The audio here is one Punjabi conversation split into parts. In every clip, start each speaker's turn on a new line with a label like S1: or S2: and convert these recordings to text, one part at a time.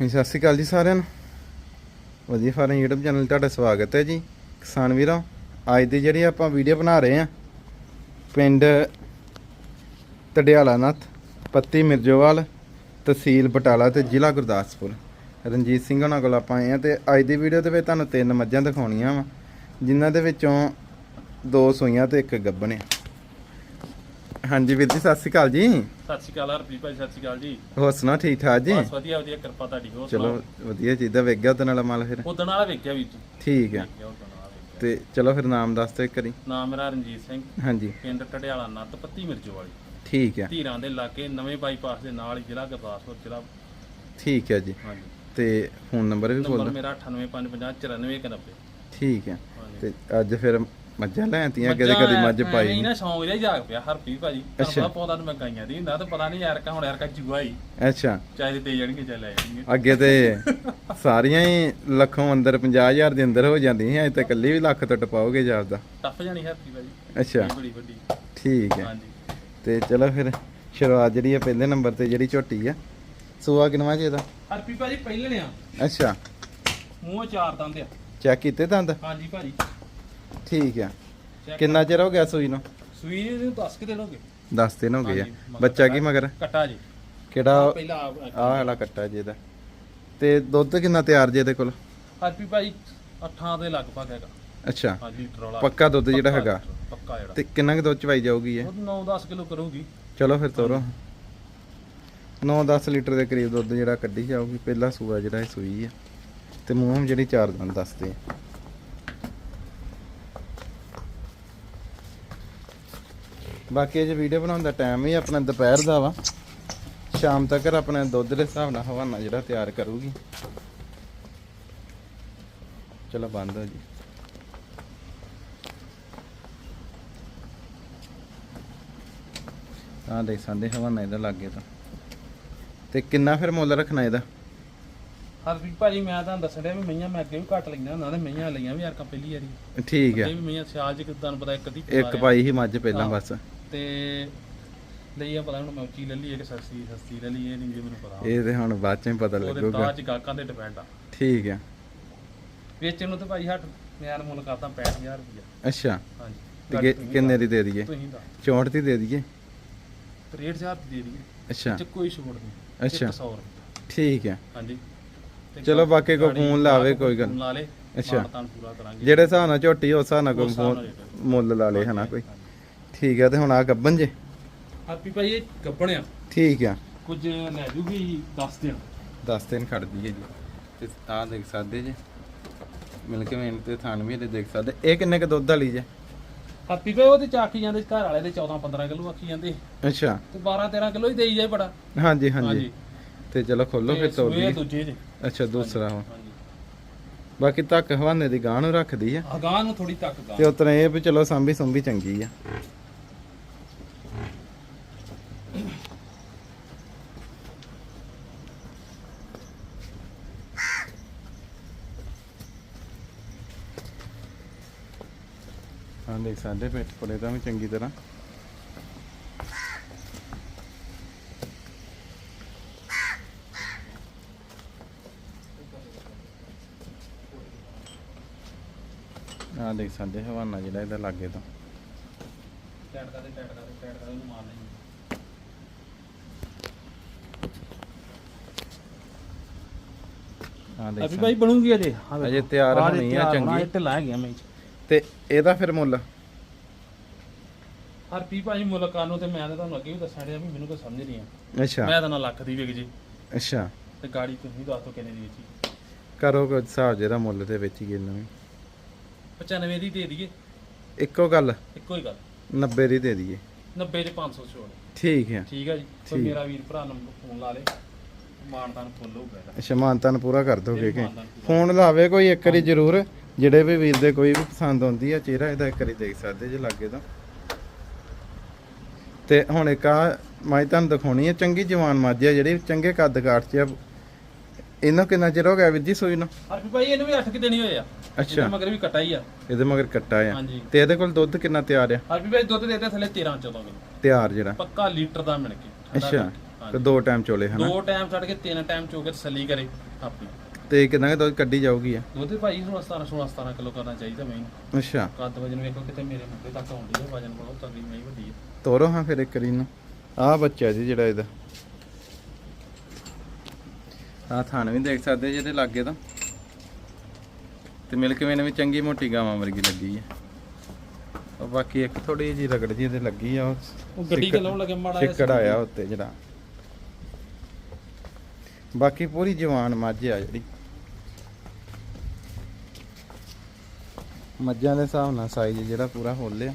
S1: ਹਾਂਜੀ, ਸਤਿ ਸ਼੍ਰੀ ਅਕਾਲ ਜੀ ਸਾਰਿਆਂ ਨੂੰ। ਵਧੀਆ ਫਾਰਮ YouTube ਚੈਨਲ 'ਤੇ ਤੁਹਾਡਾ ਸਵਾਗਤ ਹੈ ਜੀ। ਕਿਸਾਨ ਵੀਰੋ, ਅੱਜ ਦੀ ਜਿਹੜੀ ਆਪਾਂ ਵੀਡੀਓ ਬਣਾ ਰਹੇ ਆ ਪਿੰਡ ਟਡਿਆਲਾ ਨੱਥ ਪੱਤੀ ਮਿਰਜੋਵਾਲ, ਤਹਿਸੀਲ ਬਟਾਲਾ ਤੇ ਜ਼ਿਲ੍ਹਾ ਗੁਰਦਾਸਪੁਰ। ਰਣਜੀਤ ਸਿੰਘ ਉਹਨਾਂ ਕੋਲ ਆਪਾਂ ਆਏ ਆ ਤੇ ਅੱਜ ਦੀ ਵੀਡੀਓ ਦੇ ਵਿੱਚ ਤੁਹਾਨੂੰ ਤਿੰਨ ਮੱਝਾਂ ਦਿਖਾਉਣੀਆਂ ਵਾ, ਜਿਨ੍ਹਾਂ ਦੇ ਵਿੱਚੋਂ ਦੋ ਸੂਈਆਂ ਤੇ ਇੱਕ ਗੱਭਣ ਆ ਹਾਂਜੀ ਵੀਰ ਜੀ ਸਤਿ ਸ਼੍ਰੀ ਅਕਾਲ ਜੀ।
S2: ਸਤਿ ਸ਼੍ਰੀ ਅਕਾਲ ਹਰਪ੍ਰੀਤ ਭਾਈ ਸਤਿ ਸ਼੍ਰੀ ਅਕਾਲ ਜੀ।
S1: ਹੋਰ ਸੁਣਾ ਠੀਕ ਠਾਕ ਜੀ?
S2: ਬਸ ਵਧੀਆ ਵਧੀਆ ਕਿਰਪਾ ਤੁਹਾਡੀ ਹੋਰ
S1: ਚਲੋ ਵਧੀਆ ਚੀਜ਼ਾਂ ਵੇਖ ਗਿਆ ਉਹਦੇ ਨਾਲ ਮਾਲ ਫਿਰ?
S2: ਉਦੋਂ ਵਾਲਾ ਵੇਖਿਆ ਵੀ ਤੂੰ
S1: ਠੀਕ ਹੈ ਤੇ ਚਲੋ ਫਿਰ ਨਾਮ ਦੱਸ ਇੱਕ ਵਾਰੀ।
S2: ਨਾਮ ਮੇਰਾ ਰਣਜੀਤ ਸਿੰਘ।
S1: ਹਾਂਜੀ।
S2: ਪਿੰਡ ਟੜਿਆਲਾ ਨੱਤ ਪੱਤੀ ਮਿਰਜੋ ਵਾਲੀ।
S1: ਠੀਕ ਹੈ
S2: ਧੀਰਾਂ ਦੇ ਲਾਗੇ ਨਵੇਂ ਬਾਈਪਾਸ ਦੇ ਨਾਲ ਜ਼ਿਲ੍ਹਾ ਗੁਰਦਾਸਪੁਰ ਜ਼ਿਲ੍ਹਾ
S1: ਠੀਕ ਹੈ ਜੀ।
S2: ਹਾਂਜੀ।
S1: ਤੇ ਫੋਨ ਨੰਬਰ ਵੀ ਬੋਲ
S2: ਨੰਬਰ ਮੇਰਾ 9855949190
S1: ਠੀਕ ਹੈ ਤੇ ਅੱਜ ਫਿਰ ਮੱਝਾਂ ਲੈਂਤੀਆਂ ਕਦੇ ਕਦੇ ਮੱਝ ਪਾਈ।
S2: ਨਹੀਂ ਨਾ ਸ਼ੌਂਕ ਜਿਹਾ ਜਾਗ ਪਿਆ ਹਰਪ੍ਰੀਤ ਭਾਜੀ।
S1: ਅੱਛਾ।
S2: ਪਤਾ ਨੂੰ ਮੈਂ ਗਾਈਆਂ ਦੀ ਹੁੰਦਾ ਤੇ ਪਤਾ ਨਹੀਂ ਯਾਰ ਕਾ ਹੁਣ ਯਾਰ ਕਾ ਜੂਆ ਹੀ।
S1: ਅੱਛਾ।
S2: ਚਾਹੇ ਦੇ ਜਾਣਗੇ ਚਾਹੇ ਲੈ ਜਾਣਗੇ।
S1: ਅੱਗੇ ਤੇ ਸਾਰੀਆਂ ਹੀ ਲੱਖੋਂ ਅੰਦਰ 50000 ਦੇ ਅੰਦਰ ਹੋ ਜਾਂਦੀਆਂ ਅਜੇ ਤਾਂ ਇਕੱਲੀ ਵੀ ਲੱਖ ਤੋਂ ਟਪਾਓਗੇ ਜਾਪਦਾ।
S2: ਟੱਪ ਜਾਣੀ ਹਰਪ੍ਰੀਤ ਭਾਜੀ।
S1: ਅੱਛਾ।
S2: ਬੜੀ ਵੱਡੀ।
S1: ਠੀਕ ਹੈ।
S2: ਹਾਂਜੀ।
S1: ਤੇ ਚਲੋ ਫਿਰ ਸ਼ੁਰੂਆਤ ਜਿਹੜੀ ਹੈ ਪਹਿਲੇ ਨੰਬਰ ਤੇ ਜਿਹੜੀ ਝੋਟੀ ਆ ਸੂਆ ਕਿਨਵਾ ਜੀ ਇਹਦਾ
S2: ਹਰਪ੍ਰੀਤ ਭਾਜੀ ਪਹਿਲੇ ਨੇ ਆ।
S1: ਅੱਛਾ।
S2: ਮੂੰਹ ਚਾਰ ਦੰਦ ਆ।
S1: ਚੈੱਕ ਕੀਤੇ ਦੰਦ?
S2: ਹਾਂਜੀ ਭਾਜੀ।
S1: ਠੀਕ ਆ। ਕਿੰਨਾ ਚਿਰ ਹੋ ਗਿਆ ਸੂਈ ਨੂੰ?
S2: ਸੂਈ ਨੂੰ 10 ਕਿ ਦਿਨ ਹੋ ਗਏ।
S1: 10 ਦਿਨ ਹੋ ਗਏ ਆ।
S2: ਹਾਂਜੀ, ਮਗਰ
S1: ਬੱਚਾ ਕੀ ਮਗਰ?
S2: ਕਟਾ ਜੀ।
S1: ਕਿਹੜਾ
S2: ਪਹਿਲਾ ਆਹ
S1: ਆਹ ਵਾਲਾ ਕੱਟਾ ਜੀ ਇਹਦਾ। ਤੇ ਦੁੱਧ ਕਿੰਨਾ ਤਿਆਰ ਜੇ ਇਹਦੇ ਕੋਲ?
S2: ਹਰਪੀ ਭਾਈ 8 ਦੇ ਲਗਭਗ ਹੈਗਾ।
S1: ਅੱਛਾ।
S2: ਹਾਂ ਲੀਟਰ ਵਾਲਾ।
S1: ਪੱਕਾ ਦੁੱਧ ਜਿਹੜਾ
S2: ਪੱਕਾ
S1: ਹੈਗਾ?
S2: ਲੀਟਰ, ਪੱਕਾ ਜਿਹੜਾ।
S1: ਤੇ ਕਿੰਨਾ ਕੁ ਦੁੱਧ ਚਵਾਈ ਜਾਊਗੀ ਇਹ?
S2: ਉਹ 9-10 ਕਿਲੋ ਕਰੂਗੀ।
S1: ਚਲੋ ਫਿਰ ਤੋਰੋ। 9-10 ਲੀਟਰ ਦੇ ਕਰੀਬ ਦੁੱਧ ਜਿਹੜਾ ਕੱਢੀ ਜਾਊਗੀ। ਪਹਿਲਾ ਸੂਆ ਜਿਹੜਾ ਇਹ ਸੂਈ ਆ। ਤੇ ਮੂੰਹ ਜਿਹੜੀ ਚਾਰ ਦੰਦ ਦੱਸਦੇ ਆ। ਬਾਕੀ ਇਹ ਜੇ ਵੀਡੀਓ ਬਣਾਉਣ ਦਾ ਟਾਈਮ ਵੀ ਆਪਣਾ ਦੁਪਹਿਰ ਦਾ ਵਾ। ਸ਼ਾਮ ਤੱਕ ਆਪਣੇ ਦੁੱਧ ਦੇ ਹਿਸਾਬ ਨਾਲ ਹਵਾਨਾ ਜਿਹੜਾ ਤਿਆਰ ਕਰੂਗੀ। ਚਲੋ ਬੰਦ ਹੋ ਜੀ। ਆਹ ਦੇਖ ਸੰਦੇ ਹਵਾਨਾ ਇਹਦਾ ਲੱਗੇ ਤਾਂ। ਤੇ ਕਿੰਨਾ ਫਿਰ ਮੁੱਲ ਰੱਖਣਾ ਇਹਦਾ?
S2: ਹਰਪੀ ਭਾਜੀ ਮੈਂ ਤੁਹਾਨੂੰ ਦੱਸ ਰਿਹਾ ਵੀ ਮਈਆਂ ਮੈਂ ਅੱਗੇ ਵੀ ਘੱਟ ਲਈਆਂ ਹੁੰਦਾ ਤੇ ਮਈਆਂ ਲਈਆਂ ਵੀ ਯਾਰ ਕਾ ਪਹਿਲੀ ਵਾਰੀ।
S1: ਠੀਕ ਹੈ
S2: ਵੀ ਮਈਆਂ ਸਿਆਲ ਚ ਤੁਹਾਨੂੰ ਪਤਾ ਇੱਕ ਅੱਧੀ
S1: ਇੱਕ ਪਾਈ ਹੀ ਮੱਝ ਪਹਿਲਾਂ
S2: ਹਾਂ।
S1: ਬਸ।
S2: ਤੇ ਲਈਆਂ ਪਤਾ ਹੁਣ ਮੈਂ ਉੱਚੀ ਲੈ ਲਈ ਹੈ ਕਿ ਸਸਤੀ ਸਸਤੀ ਲੈ ਲਈ ਇਹ ਨਹੀਂ ਜੇ ਮੈਨੂੰ ਪਤਾ
S1: ਇਹ ਤੇ ਹੁਣ ਬਾਅਦ ਚ ਹੀ ਪਤਾ
S2: ਉਹਦੇ
S1: ਲੱਗੂਗਾ।
S2: ਦਾਜ ਗਾਹਕਾਂ ਦੇ ਡਿਪੈਂਡ ਆ।
S1: ਠੀਕ ਹੈ
S2: ਵੇਚਣ ਨੂੰ ਤੇ ਭਾਈ ਹੱਟ ਮੈਂ ਮੁੱਲ ਕਰਦਾ 65000 ਰੁਪਇਆ
S1: ਅੱਛਾ।
S2: ਹਾਂਜੀ।
S1: ਤੇ ਕਿ- ਕਿੰਨੇ ਦੀ ਦੇ ਦਈਏ?
S2: ਤੁਸੀਂ ਦੱਸ।
S1: 64 ਦੀ ਦੇ ਦਈਏ?
S2: 63000 ਦੀ ਦੇ ਦਈਏ।
S1: ਅੱਛਾ।
S2: ਚ ਕੋਈ ਛੋੜ ਨਹੀਂ।
S1: ਅੱਛਾ।
S2: 100 ਰੁਪਏ
S1: ਠੀਕ ਹੈ
S2: ਹਾਂਜੀ। ਤੇ
S1: ਚਲੋ ਬਾਕੀ ਕੋਈ
S2: ਗਾੜੀ
S1: ਫੋਨ ਲਾਵੇ ਕੋਈ ਗੱਲ
S2: ਫੋਨ ਲਾ ਲੇ
S1: ਅੱਛਾ।
S2: ਤਾਂ ਪੂਰਾ ਕਰਾਂਗੇ।
S1: ਜਿਹੜੇ ਹਿਸਾਬ ਨਾਲ ਝੋਟੀ ਉਸ ਹਿਸਾਬ ਨਾਲ ਕੋਈ
S2: ਉਸ
S1: ਮੁੱਲ ਲਾ ਲੇ ਹਨਾ ਕੋਈ? ਠੀਕ ਹੈ ਤੇ ਹੁਣ ਆ ਗੱਬਨ ਜੇ?
S2: ਹਾਪੀ ਭਾਈ ਇਹ ਗੱਬਣਿਆ
S1: ਠੀਕ ਆ।
S2: ਕੁਝ ਲੈ ਜੂਗੀ 10 ਦਿਨ
S1: 10 ਦਿਨ ਖੜ ਦਈਏ ਜੀ। ਤੇ ਆਹ ਦੇਖ ਸਕਦੇ ਜੇ। ਮਿਲ ਕੇ ਮੈਨੂੰ ਤੇ ਥਾਨ ਵੀ ਇਹਦੇ ਦੇਖ ਸਕਦੇ। ਇਹ ਕਿੰਨੇ ਕ ਦੁੱਧ ਵਾਲੀ ਜੇ?
S2: ਹਾਪੀ ਭਾਈ ਉਹਦੇ ਚਾਕੀ ਜਾਂਦੇ ਘਰ ਵਾਲੇ ਦੇ 14 15 ਕਿਲੋ ਆਖੀ ਜਾਂਦੇ।
S1: ਅੱਛਾ।
S2: ਤੇ 12 13 ਕਿਲੋ ਹੀ ਦੇਈ ਜਾਏ ਬੜਾ।
S1: ਹਾਂਜੀ ਹਾਂਜੀ। ਤੇ ਚਲੋ ਖੋਲੋ ਫਿਰ ਤੋੜ
S2: ਦੂਜੇ ਜੇ।
S1: ਅੱਛਾ ਦੂਸਰਾ
S2: ਹਾਂਜੀ
S1: ਬਾਕੀ ਤੱਕ ਹਵਾਨੇ ਦੀ ਗਾਂ ਨੂੰ ਰੱਖਦੀ ਆ।
S2: ਅਗਾਹ ਨੂੰ ਥੋੜੀ ਤੱਕ ਗਾ
S1: ਤੇ ਉਤਰਾ ਇਹ ਵੀ ਚਲੋ ਸਾਂਭੀ ਸੁੰਭੀ ਚੰਗੀ ਆ। ਹਾਂ ਦੇਖ ਸਾਡੇ ਪੇਟ ਕੋਲੇ ਤਾਂ ਵੀ ਚੰਗੀ ਤਰ੍ਹਾਂ। ਆ ਦੇਖ ਸਾਡੇ ਹਵਾਨਾ ਜਿਹੜਾ ਇਹਦਾ ਲਾਗੇ ਤੋਂ।
S2: ਟੈਟ ਕਰਦੇ ਟੈਟ ਕਰਦੇ ਟੈਟ ਕਰਦੇ ਉਹਨੂੰ ਮਾਰ ਨਹੀਂ
S1: ਆ
S2: ਹਾਪੀ
S1: ਦੇਖ
S2: ਭਾਈ ਬਣੂਗੀ ਅਜੇ ਆਹ
S1: ਅਜੇ। ਤਿਆਰ ਹੋਣੀ ਆ ਚੰਗੀ।
S2: ਇਹ ਢਿੱਲਾ ਗਿਆ ਮੈਂ
S1: ਤੇ ਇਹਦਾ ਫਿਰ ਮੁੱਲ?
S2: ਹਰਪੀ ਭਾਈ ਮੁਲਕਾਂ ਨੂੰ ਤੇ ਮੈਂ ਤਾਂ ਤੁਹਾਨੂੰ ਅੱਗੇ ਵੀ ਦੱਸਣ ਡਿਆ ਵੀ ਮੈਨੂੰ ਕੋਈ ਸਮਝ ਨਹੀਂ ਆ।
S1: ਅੱਛਾ।
S2: ਮੈਂ ਤਾਂ ਨਾ ਲੱਖ ਦੀ ਵਿਕ ਜੇ।
S1: ਅੱਛਾ।
S2: ਤੇ ਗਾੜੀ ਤੁਸੀਂ ਦੱਸ ਦੋ ਕਿੰਨੇ ਦੀ ਵੇਚੀ।
S1: ਕਰੋ ਕੋਈ ਹਿਸਾਬ ਜਿਹੜਾ ਮੁੱਲ ਤੇ ਵਿੱਚ ਹੀ ਇਹਨੂੰ ਵੀ
S2: 95 ਦੀ ਦੇ ਦਈਏ।
S1: ਇੱਕੋ ਗੱਲ?
S2: ਇੱਕੋ ਹੀ ਗੱਲ।
S1: 90 ਦੀ ਦੇ ਦਈਏ।
S2: 90 ਚ 500 ਛੋੜ।
S1: ਠੀਕ ਹੈ
S2: ਠੀਕ ਹੈ ਜੀ। ਕੋਈ
S1: ਠੀਕ।
S2: ਮੇਰਾ ਵੀਰ ਭਰਾ ਨੰਬਰ ਫੋਨ ਲਾ ਲੇ। ਮਾਨਤਾਨ ਫੁੱਲ ਹੋਊਗਾ ਇਹਦਾ।
S1: ਅੱਛਾ ਮਾਨਤਾਨ ਪੂਰਾ ਕਰ ਦੋਗੇ ਕਿ। ਫੋਨ ਲਾਵੇ ਕੋਈ ਇੱਕ ਵਾਰੀ ਜ਼ਰੂਰ। ਜਿਹੜੇ ਵੀ ਵੀਰ ਦੇ ਕੋਈ ਵੀ ਪਸੰਦ ਆਉਂਦੀ ਆ ਚਿਹਰਾ ਇਹਦਾ ਇੱਕ ਵਾਰੀ ਦੇਖ ਸਕਦੇ ਜੇ ਲੱਗੇ ਤਾਂ। ਤੇ ਹੁਣ ਇੱਕ ਆ ਮੈਂ ਤੁਹਾਨੂੰ ਦਿਖਾਉਣੀ ਆ ਚੰਗੀ ਜਵਾਨ ਮੱਝ ਆ ਜਿਹੜੀ ਚੰਗੇ ਕੱਦ ਕਾਠ ਚ ਆ। ਇਹਨੂੰ ਕਿੰਨਾ ਚਿਰ ਹੋ ਗਿਆ ਵੀਰ ਜੀ ਸੂਈ ਨੂੰ?
S2: ਹਰਪੀ ਭਾਈ ਇਹਨੂੰ ਵੀ 8 ਕਿ ਦੇਣੀ ਹੋਏ ਆ।
S1: ਅੱਛਾ।
S2: ਇਹਦੇ ਮਗਰ ਵੀ ਕਟਾ ਹੀ ਆ।
S1: ਇਹਦੇ ਮਗਰ ਕੱਟਾ ਆ।
S2: ਹਾਂਜੀ।
S1: ਤੇ ਇਹਦੇ ਕੋਲ ਦੁੱਧ ਕਿੰਨਾ ਤਿਆਰ ਆ?
S2: ਹਰਪੀ ਭਾਈ ਦੁੱਧ ਦੇਤੇ ਥੱਲੇ 13 14 ਕਿਲੋ।
S1: ਤਿਆਰ ਜਿਹੜਾ?
S2: ਪੱਕਾ ਲੀਟਰ ਦਾ ਮਿਲ ਕੇ।
S1: ਅੱਛਾ। ਤੇ ਦੋ ਟਾਈਮ ਚੋਲੇ ਹਨਾ?
S2: ਦੋ ਟਾਈਮ ਛੱਡ ਕੇ ਤਿੰਨ ਟਾਈਮ ਚੋ ਕੇ ਤਸੱਲੀ ਕਰੇ ਆਪਣੀ।
S1: ਤੇ ਕਿੰਨਾ ਕੁ ਦੁੱਧ ਕੱਢੀ ਜਾਊਗੀ ਆ?
S2: ਦੁੱਧ ਭਾਈ 16 17 16 17 ਕਿਲੋ ਕਰਨਾ ਚਾਹੀਦਾ ਮੈਨੂੰ
S1: ਅੱਛਾ।
S2: ਕੱਦ ਵਜਨ ਵੇਖੋ ਕਿਤੇ ਮੇਰੇ ਮੁੰਡੇ ਤੱਕ ਆਉਂਦੀ ਹੈ ਵਜਨ ਬਹੁਤ ਤਗੜੀ ਨਹੀਂ ਵੱਡੀ ਹੈ
S1: ਤੋਰੋ ਹਾਂ ਫਿਰ ਇੱਕ ਵਾਰੀ ਨੂੰ ਆਹ ਬੱਚਾ ਜੀ ਜਿਹੜਾ ਇਹਦਾ। ਆਹ ਥਾਣ ਵੀ ਦੇਖ ਸਕਦੇ ਜਿਹਦੇ ਲਾਗੇ ਤਾਂ। ਤੇ ਮਿਲਕ ਵੇਨ ਵੀ ਚੰਗੀ ਮੋਟੀ ਗਾਵਾਂ ਵਰਗੀ ਲੱਗੀ ਹੈ ਉਹ ਬਾਕੀ ਇੱਕ ਥੋੜੀ ਜਿਹੀ ਰਗੜ ਜੀ ਇਹਦੇ ਲੱਗੀ ਆ
S2: ਉਹ ਗੱਡੀ ਚਲਾਉਣ ਲੱਗੇ ਮਾੜਾ ਜਿਹਾ
S1: ਚਿੱਕੜ ਆਇਆ ਉੱਤੇ ਜਿਹੜਾ। ਬਾਕੀ ਪੂਰੀ ਜਵਾਨ ਮੱਝ ਆ ਜਿਹੜੀ। ਮੱਝਾਂ ਦੇ ਹਿਸਾਬ ਨਾਲ ਸਾਈਜ਼ ਜਿਹੜਾ ਪੂਰਾ ਹੋਲਿਆ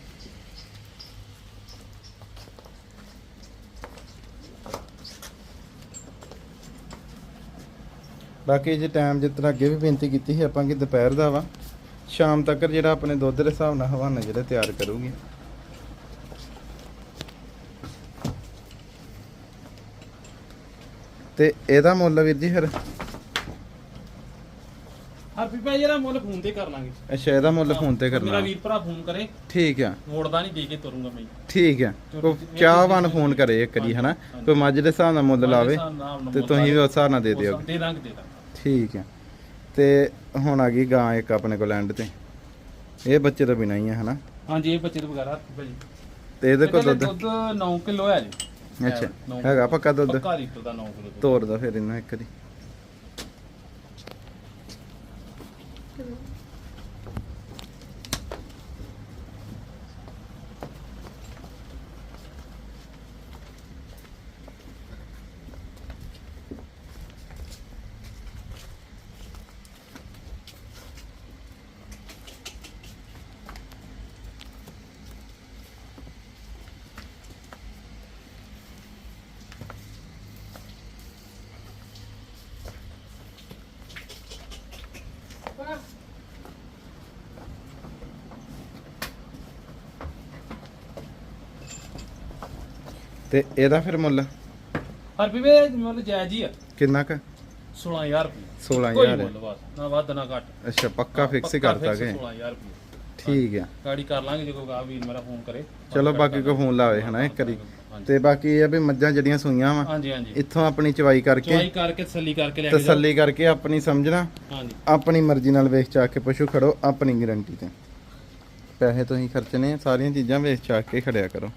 S1: ਬਾਕੀ ਜੇ ਟਾਈਮ ਜਿਸ ਅੱਗੇ ਵੀ ਬੇਨਤੀ ਕੀਤੀ ਸੀ, ਆਪਾਂ ਕਿ ਦੁਪਹਿਰ ਦਾ ਵਾ। ਸ਼ਾਮ ਤੱਕ ਜਿਹੜਾ ਆਪਣੇ ਦੁੱਧ ਦੇ ਹਿਸਾਬ ਨਾਲ ਹਵਾਨਾ ਜਿਹੜਾ ਤਿਆਰ ਕਰੂਗੀ। ਤੇ ਇਹਦਾ ਮੁੱਲ ਵੀਰ ਜੀ ਫਿਰ
S2: ਹਰਪੀ ਭਾਈ ਜਿਹੜਾ ਮੁੱਲ ਫੋਨ ਤੇ ਕਰ ਲਾਂਗੇ।
S1: ਅੱਛਾ ਇਹਦਾ ਮੁੱਲ ਫੋਨ ਤੇ
S2: ਮੇਰਾ
S1: ਕਰਨਾ
S2: ਵੀਰ ਭਰਾ ਫੋਨ ਕਰੇ।
S1: ਠੀਕ ਆ।
S2: ਮੋੜਦਾ ਨਹੀਂ ਦੇ ਕੇ ਤੁਰੂੰਗਾ ਮੈਂ।
S1: ਠੀਕ ਆ। ਕੋ ਚਾਹਵਾਨ ਫੋਨ ਕਰੇ ਇੱਕ ਵਾਰੀ ਹਨਾ? ਕੋਈ ਮੱਝ ਦੇ ਹਿਸਾਬ ਨਾਲ ਮੁੱਲ ਲਾਵੇ ਤੇ ਤੁਸੀਂ ਵੀ ਉਸ ਹਿਸਾਬ ਨਾਲ ਦੇ ਦਿਓ।
S2: ਦੇ ਦਾਂਗੇ ਦੇ ਦਾਂਗੇ।
S1: ਠੀਕ ਆ। ਤੇ ਹੁਣ ਆ ਗਈ ਗਾਂ ਇੱਕ ਆਪਣੇ ਕੋਲ ਐਂਡ ਤੇ। ਇਹ ਬੱਚੇ ਤੋਂ ਬਿਨਾਂ ਹੀ ਆ ਹਨਾ?
S2: ਹਾਂਜੀ ਇਹ ਬੱਚੇ ਤੋਂ ਬਗੈਰ ਹਰਪੀ ਭਾਈ।
S1: ਤੇ ਇਹਦੇ ਕੋਲ ਦੁੱਧ?
S2: ਦੁੱਧ 9 ਕਿਲੋ ਹੈ ਜੀ
S1: ਅੱਛਾ ਹੈਗਾ ਪੱਕਾ ਦੁੱਧ?
S2: ਪੱਕਾ ਲੀਟਰ ਦਾ 9 ਕਿਲੋ।
S1: ਤੋੜ ਦਾ ਫਿਰ ਇਹਨਾਂ ਇੱਕ ਵਾਰੀ। Hello. ਤੇ ਇਹਦਾ ਫਿਰ ਮੁੱਲ?
S2: ਹਰਪੀ ਭਾਈ ਮੁੱਲ ਜਾਇਜ਼ ਹੀ ਆ।
S1: ਕਿੰਨਾ ਕ?
S2: 16000 ਰੁਪਏ
S1: 16000
S2: ਕੋਈ ਮੁੱਲ ਨਾ ਵੱਧ ਨਾ ਘੱਟ।
S1: ਅੱਛਾ ਪੱਕਾ ਫਿਕਸ ਕਰਤਾ ਕਿ?
S2: 16000 ਰੁਪਏ
S1: ਠੀਕ ਆ।
S2: ਗਾੜੀ ਕਰ ਲਾਂਗੇ ਜੇ ਕੋਈ ਗਾ ਵੀਰ ਮੇਰਾ ਫੋਨ ਕਰੇ।
S1: ਚਲੋ ਬਾਕੀ ਕੋ ਫੋਨ ਲਾਵੇ ਹਨਾ ਇੱਕ ਵਾਰੀ। ਤੇ ਬਾਕੀ ਇਹ ਆ ਵੀ ਮੱਝਾਂ ਜਿਹੜੀਆਂ ਸੂਈਆਂ ਵਾ
S2: ਹਾਂਜੀ ਹਾਂਜੀ।
S1: ਇੱਥੋਂ ਆਪਣੀ ਚਵਾਈ ਕਰਕੇ
S2: ਚੁਆਈ ਕਰਕੇ ਤਸੱਲੀ ਕਰਕੇ ਲੈ ਕੇ ਜਾਓ।
S1: ਤਸੱਲੀ ਕਰਕੇ ਆਪਣੀ ਸਮਝਣਾ।
S2: ਹਾਂਜੀ।
S1: ਆਪਣੀ ਮਰਜ਼ੀ ਨਾਲ ਵੇਚ ਚਾ ਕੇ ਪਸ਼ੂ ਖੜੋ ਆਪਣੀ ਗਾਰੰਟੀ ਤੇ। ਪੈਸੇ ਤੁਸੀਂ ਖਰਚਣੇ ਆ, ਸਾਰੀਆਂ ਚੀਜ਼ਾਂ ਵੇਚ ਚਾ ਕੇ ਖੜਿਆ ਕਰੋ।